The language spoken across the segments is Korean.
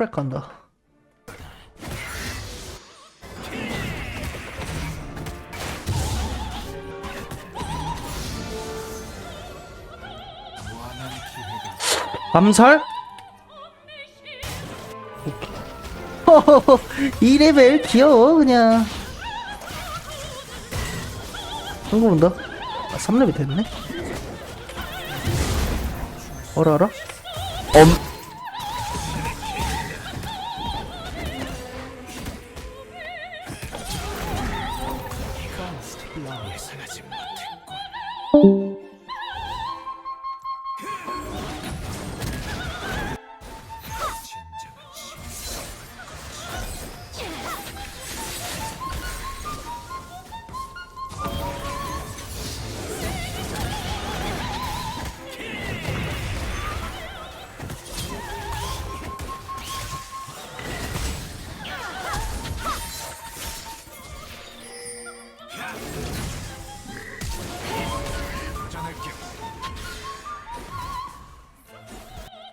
프렉 간다. 암살? 오케이. 허허허, 2레벨 귀여워 그냥 한거 본다 아 3레벨 됐네 어라 어라 엄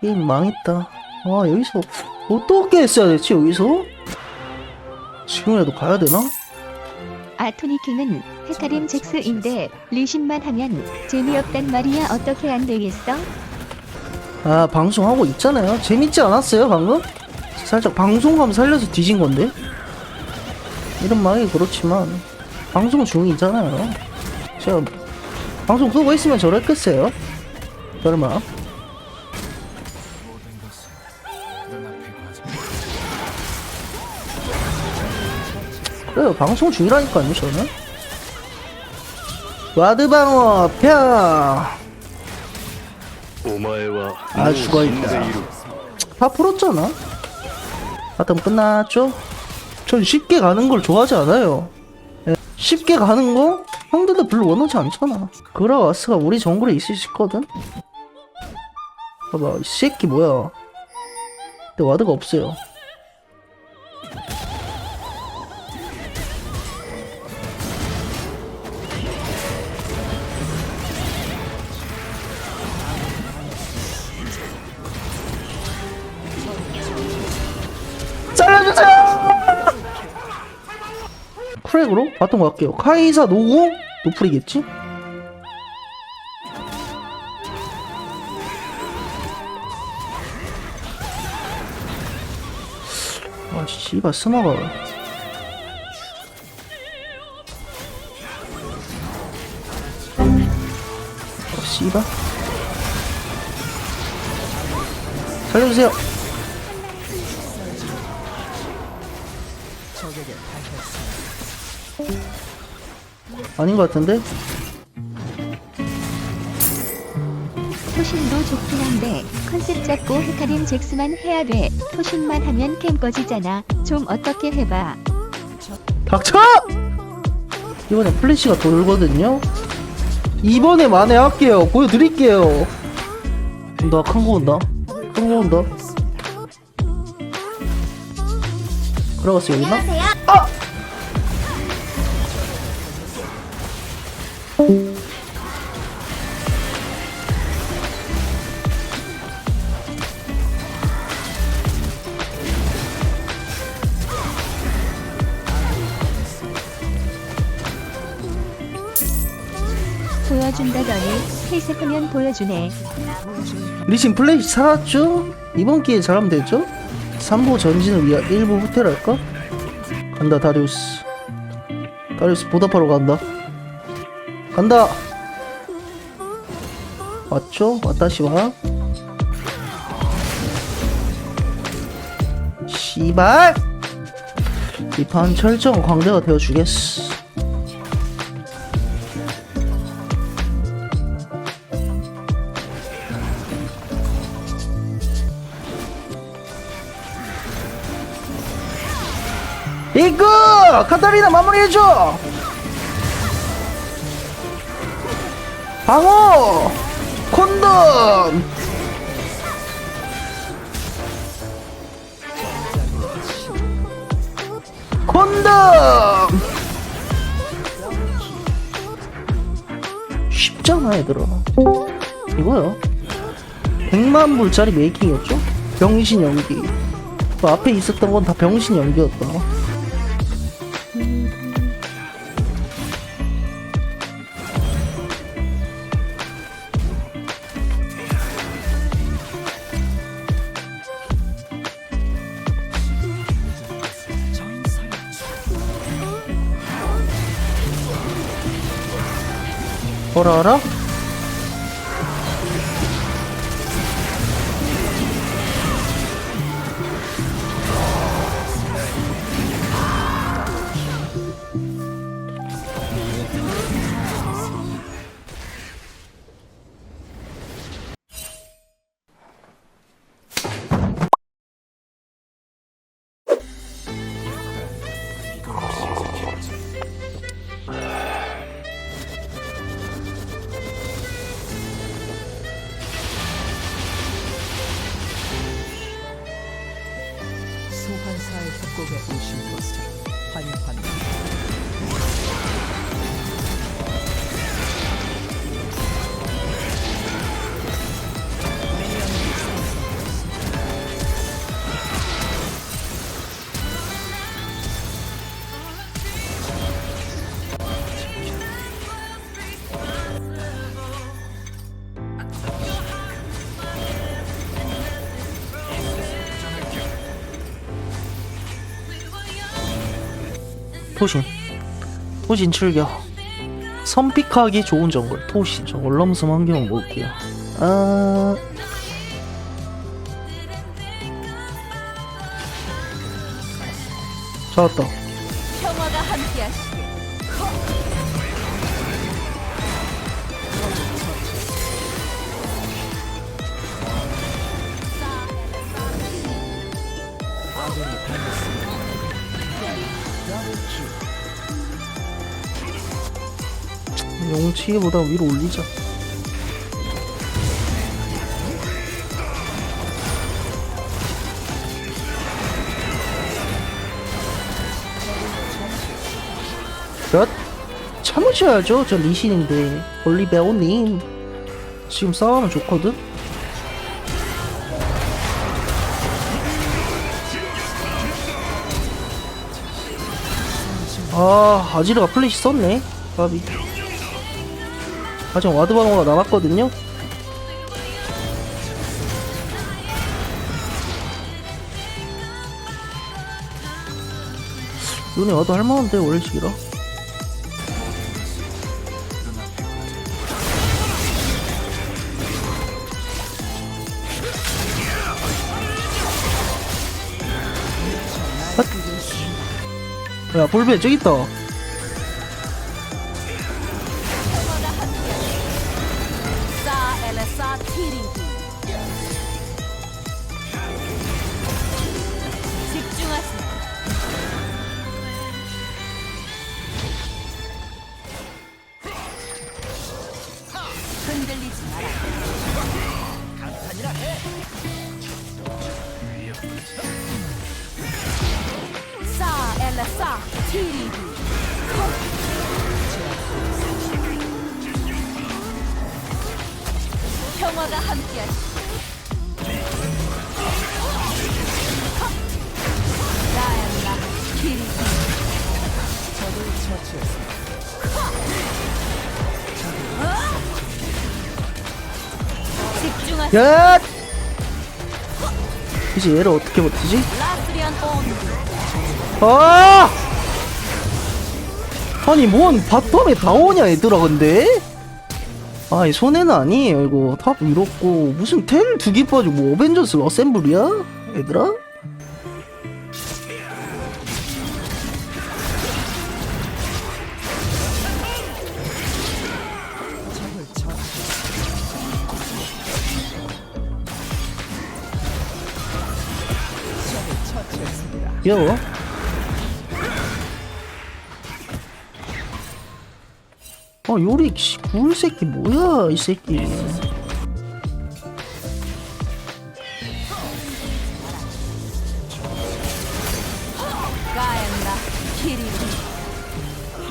게임 망했다 아 여기서 어떻게 했어야 됐지 여기서? 지금이라도 가야 되나? 아토니킹은 헤카림 잭스인데 리신만 하면 재미없단 말이야 어떻게 안 되겠어? 아 방송하고 있잖아요 재밌지 않았어요 방금? 살짝 방송감 살려서 뒤진 건데 이런 말이 그렇지만 방송 중이잖아요 제가 방송 끄고 있으면 저랬겠어요 설마 왜요? 방송 중이라니까요, 저는. 와드방어, 펴! 아, 죽어있다. 음, 다 풀었잖아. 하여튼 끝났죠? 전 쉽게 가는 걸 좋아하지 않아요. 예, 쉽게 가는 거? 형들도 별로 원하지 않잖아. 그라와스가 우리 정글에 있으시거든? 봐봐, 이 새끼 뭐야. 근데 와드가 없어요. 크랙으로 바통 갈게요. 카이사 노고 노플이겠지? 아 씨발 스마가 어 씨발 살려주세요. 아닌 것 같은데? 토신도 좋긴 한데 컨셉 잡고 헤카림 잭스만 해야 돼 토신만 하면 캠 꺼지잖아 좀 어떻게 해봐 닥쳐! 이번에 플래시가 돌거든요? 이번에 만회할게요. 보여드릴게요. 나 큰 거 온다. 큰 거 온다. 들어갔어, 여기 있나? 아! 보여준다더니 페이스크면 보여주네 리신 플래시 살았죠? 이번 기회에 잘하면 되죠? 3부 전진을 위한 1부 후퇴랄까? 간다, 다리우스. 다리우스 보답하러 간다. 간다! 맞죠? 왔다시와. 씨발! 이 판 철저한 광대가 되어주겠어. 이거! 카타리나 마무리해줘! 방어! 콘돔! 콘돔! 쉽잖아 얘들아 이거요 100만 불짜리 메이킹이었죠? 병신 연기 그 앞에 있었던 건 다 병신 연기였다. 뭐라 알아? 토신. 토신 출격. 선픽하기 좋은 정글. 토신. 정글 럼섬 환경 볼게요 아. 잡았다 치기보다 위로 올리자 몇? 참으셔야죠 저 리신인데 올리베오님 지금 싸우면 좋거든? 아 아지르가 플래시 썼네 까비 아직 와드 방어가 남았거든요. 눈에 와도 할만한데 월식이라. 야 볼베 저기 있다. 평화가 함께하시. 나야나 길이 적을 처치했습니다. 집중하세요. 야! 이제 얘를 어떻게 버티지? 라스리안 온 아! 아니 뭔 바텀에 다 오냐 얘들아 근데? 아이 손해는 아니에요 이거 탑 이렇고 무슨 텔두개 빠지고 뭐 어벤져스 어셈블이야? 얘들아? 귀여워 아 요리 씨, 구울 새끼 뭐야 이 새끼.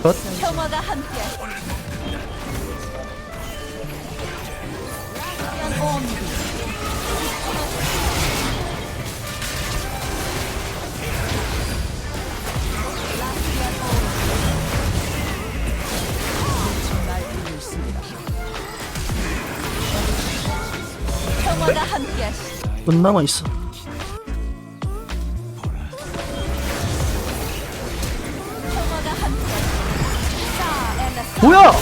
컷 평화가 함께 몇 남아 있어? 뭐야?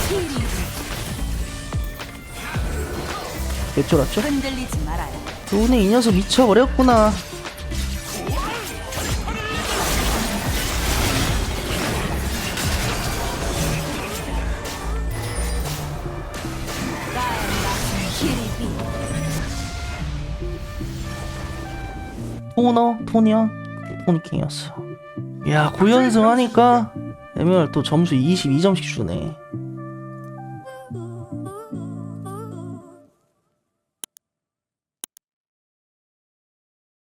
개쫄았죠? 오늘 이 녀석 미쳐버렸구나. 토너, 토니언, 토니킹이었어. 야, 9연승 하니까 에메랄 또 점수 22점씩 주네.